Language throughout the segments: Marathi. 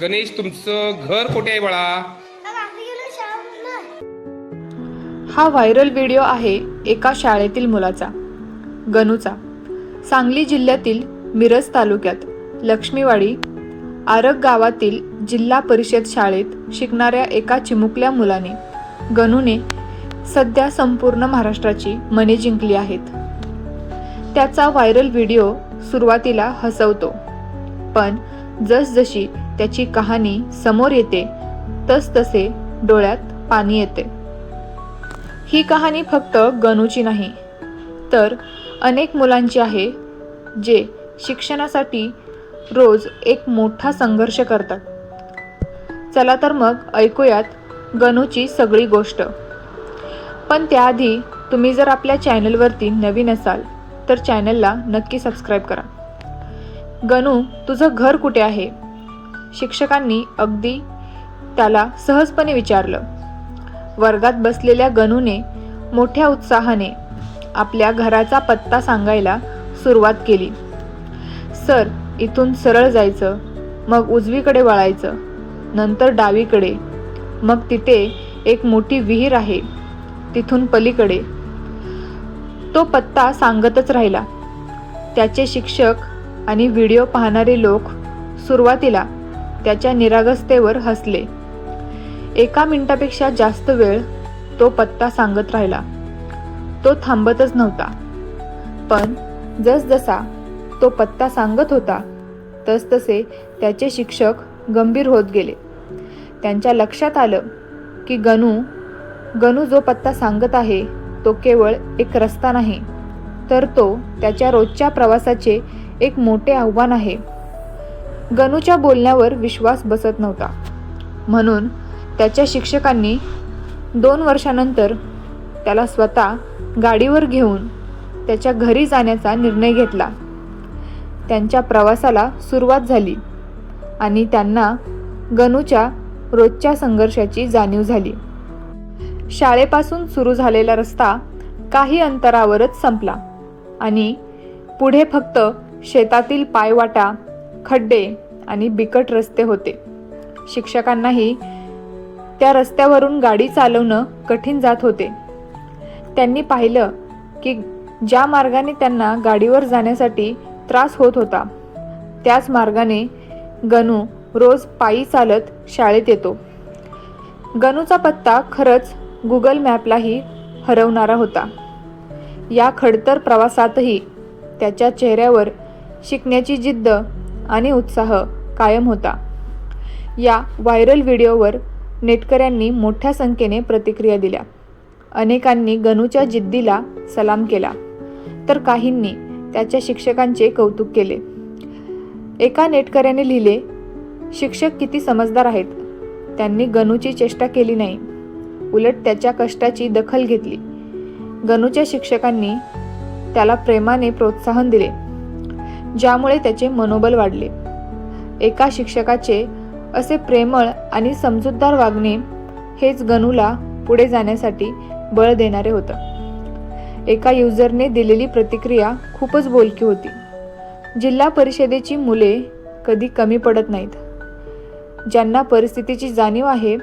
गणेश तुमचं घर कुठे आहे बाळा? हा व्हायरल व्हिडिओ आहे एका शाळेतील मुलाचा गणूचा. सांगली जिल्ह्यातील मिरज तालुक्यात लक्ष्मीवाडी आरग गावातील जिल्हा परिषद शाळेत शिकणाऱ्या एका चिमुकल्या मुलाने गनूने सध्या संपूर्ण महाराष्ट्राची मने जिंकली आहेत. त्याचा व्हायरल व्हिडिओ सुरुवातीला हसवतो. पण जसजशी त्याची कहाणी समोर येते. तसतसे डोळ्यात पाणी येते. ही कहाणी फक्त गणूची नाही तर अनेक मुलांची आहे जे शिक्षणासाठी रोज एक मोठा संघर्ष करतात. चला तर मग ऐकूयात गणूची सगळी गोष्ट. पण त्याआधी तुम्ही जर आपल्या चॅनलवरती नवीन असाल तर चॅनलला नक्की सबस्क्राईब करा. गणू तुझं घर कुठे आहे? शिक्षकांनी अगदी त्याला सहजपणे विचारलं. वर्गात बसलेल्या गणूने मोठ्या उत्साहाने आपल्या घराचा पत्ता सांगायला सुरुवात केली. सर इथून सरळ जायचं मग उजवीकडे वळायचं नंतर डावीकडे मग तिथे एक मोठी विहीर आहे तिथून पलीकडे. तो पत्ता सांगतच राहिला. त्याचे शिक्षक आणि व्हिडिओ पाहणारे लोक सुरुवातीला त्याच्या निरागसतेवर हसले. एका मिनिटापेक्षा जास्त वेळ तो पत्ता सांगत राहिला. तो थांबतच नव्हता. पण जसजसा तो पत्ता सांगत होता तसतसे त्याचे शिक्षक गंभीर होत गेले. त्यांच्या लक्षात आलं की गणू गणू जो पत्ता सांगत आहे तो केवळ एक रस्ता नाही तर तो त्याच्या रोजच्या प्रवासाचे एक मोठे आव्हान आहे. गणूच्या बोलण्यावर विश्वास बसत नव्हता. म्हणून त्याच्या शिक्षकांनी दोन वर्षानंतर त्याला स्वतः गाडीवर घेऊन त्याच्या घरी जाण्याचा निर्णय घेतला. त्यांच्या प्रवासाला सुरुवात झाली आणि त्यांना गणूच्या रोजच्या संघर्षाची जाणीव झाली. शाळेपासून सुरू झालेला रस्ता काही अंतरावरच संपला आणि पुढे फक्त शेतातील पायवाटा खड्डे आणि बिकट रस्ते होते. शिक्षकांनाही त्या रस्त्यावरून गाडी चालवणं कठीण जात होते. त्यांनी पाहिलं की ज्या मार्गाने त्यांना गाडीवर जाण्यासाठी त्रास होत होता त्याच मार्गाने गणू रोज पायी चालत शाळेत येतो. गणूचा पत्ता खरंच गुगल मॅपलाही हरवणारा होता. या खडतर प्रवासातही त्याच्या चेहऱ्यावर शिकण्याची जिद्द आणि उत्साह कायम होता. या व्हायरल व्हिडिओवर नेटकऱ्यांनी मोठ्या संख्येने प्रतिक्रिया दिल्या. अनेकांनी गणूच्या जिद्दीला सलाम केला. तर काहींनी त्याच्या शिक्षकांचे कौतुक केले. एका नेटकऱ्याने लिहिले शिक्षक किती समजदार आहेत. त्यांनी गणूची चेष्टा केली नाही. उलट त्याच्या कष्टाची दखल घेतली गणूच्या शिक्षकांनी त्याला प्रेमाने प्रोत्साहन दिले. ज्यामुळे त्याचे मनोबल वाढले. एका शिक्षकाचे असे प्रेमळ आणि समजूतदार वागणे हेच गणूला पुढे जाण्यासाठी बळ देणारे होतं. एका युजरने दिलेली प्रतिक्रिया खूपच बोलकी होती. जिल्हा परिषदेची मुले कधी कमी पडत नाहीत. ज्यांना परिस्थितीची जाणीव आहे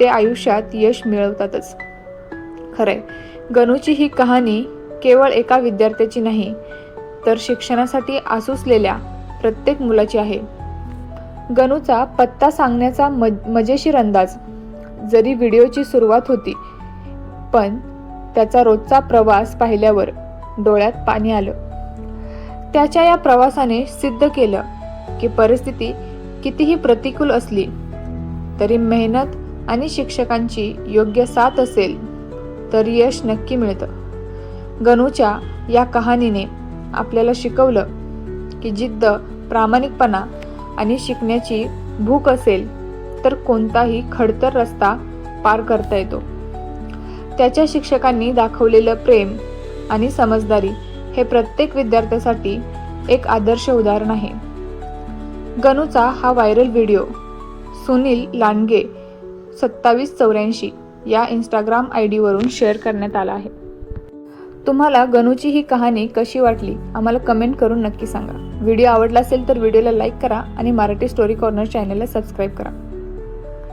ते आयुष्यात यश मिळवतातच. खरंय गणूची ही कहाणी केवळ एका विद्यार्थ्याची नाही तर शिक्षणासाठी आसुसलेल्या प्रत्येक मुलाची आहे. गणूचा पत्ता सांगण्याचा मज मजेशीर अंदाज. जरी व्हिडिओची सुरुवात होती पण त्याचा रोजचा प्रवास पाहिल्यावर डोळ्यात पाणी आलं. त्याच्या या प्रवासाने सिद्ध केलं की परिस्थिती कितीही प्रतिकूल असली तरी मेहनत आणि शिक्षकांची योग्य साथ असेल तर यश नक्की मिळतं. गणूच्या या कहाणीने आपल्याला शिकवलं की जिद्द प्रामाणिकपणा आणि शिकण्याची भूक असेल तर कोणताही खडतर रस्ता पार करता येतो. त्याच्या शिक्षकांनी दाखवलेलं प्रेम आणि समजदारी हे प्रत्येक विद्यार्थ्यासाठी एक आदर्श उदाहरण आहे. गणूचा हा व्हायरल व्हिडिओ सुनील लांडगे सत्तावीस चौऱ्याऐंशी या इंस्टाग्राम आय डीवरून शेअर करण्यात आला आहे. तुम्हाला गणूची ही कहाणी कशी वाटली आम्हाला कमेंट करून नक्की सांगा. व्हिडिओ आवडला असेल तर व्हिडिओला लाईक करा आणि मराठी स्टोरी कॉर्नर चॅनलला सबस्क्राईब करा.